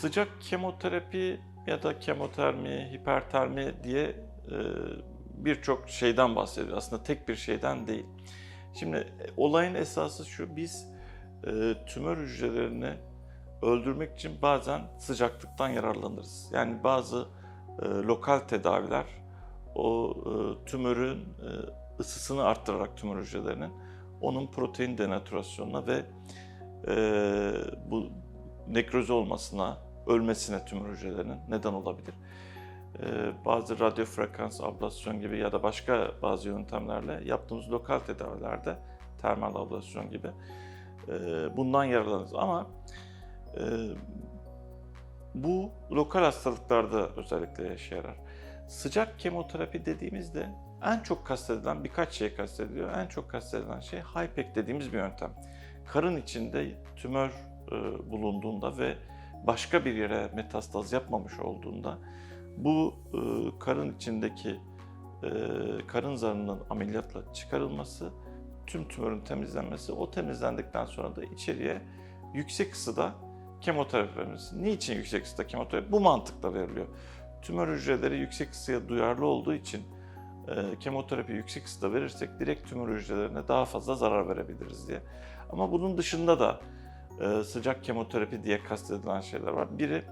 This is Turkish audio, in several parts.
Sıcak kemoterapi ya da kemotermi, hipertermi diye e, birçok şeyden bahsediyor. Aslında tek bir şeyden değil. Şimdi e, olayın esası şu, biz e, tümör hücrelerini öldürmek için bazen sıcaklıktan yararlanırız. Yani bazı lokal tedaviler o tümörün ısısını arttırarak tümör hücrelerinin onun protein denatürasyonuna ve e, bu nekroz olmasına, ölmesine tümör hücrelerinin neden olabilir. E, bazı radyo frekans ablasyon gibi ya da başka bazı yöntemlerle yaptığımız lokal tedavilerde termal ablasyon gibi e, bundan yararlanırız. Ama e, bu lokal hastalıklarda özellikle işe yarar. Sıcak kemoterapi dediğimizde en çok kastedilen birkaç şey kastediliyor. En çok kastedilen şey HIPEC dediğimiz bir yöntem. Karın içinde tümör e, bulunduğunda ve başka bir yere metastaz yapmamış olduğunda bu e, karın içindeki e, karın zarının ameliyatla çıkarılması, tüm tümörün temizlenmesi, o temizlendikten sonra da içeriye yüksek ısıda kemoterapi verilmesi. Niçin yüksek ısıda kemoterapi? Bu mantıkla veriliyor. Tümör hücreleri yüksek ısıya duyarlı olduğu için e, kemoterapi yüksek ısıda verirsek direkt tümör hücrelerine daha fazla zarar verebiliriz diye. Ama bunun dışında da sıcak kemoterapi diye kastedilen şeyler var. Biri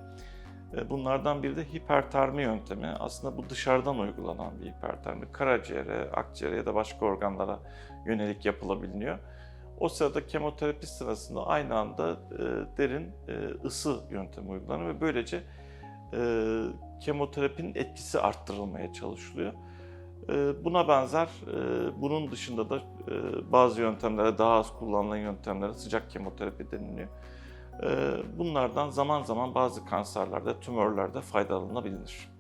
e, bunlardan biri de hipertermi yöntemi. Aslında bu dışarıdan uygulanan bir hipertermi. Karaciğere, akciğere ya da başka organlara yönelik yapılabiliyor. O sırada kemoterapi sırasında aynı anda e, derin e, ısı yöntemi uygulanıyor ve böylece kemoterapinin etkisi arttırılmaya çalışılıyor. E, buna benzer, e, bunun dışında da e, bazı yöntemlere, daha az kullanılan yöntemlere sıcak kemoterapi deniliyor. E, bunlardan zaman zaman bazı kanserlerde, tümörlerde faydalanabilir.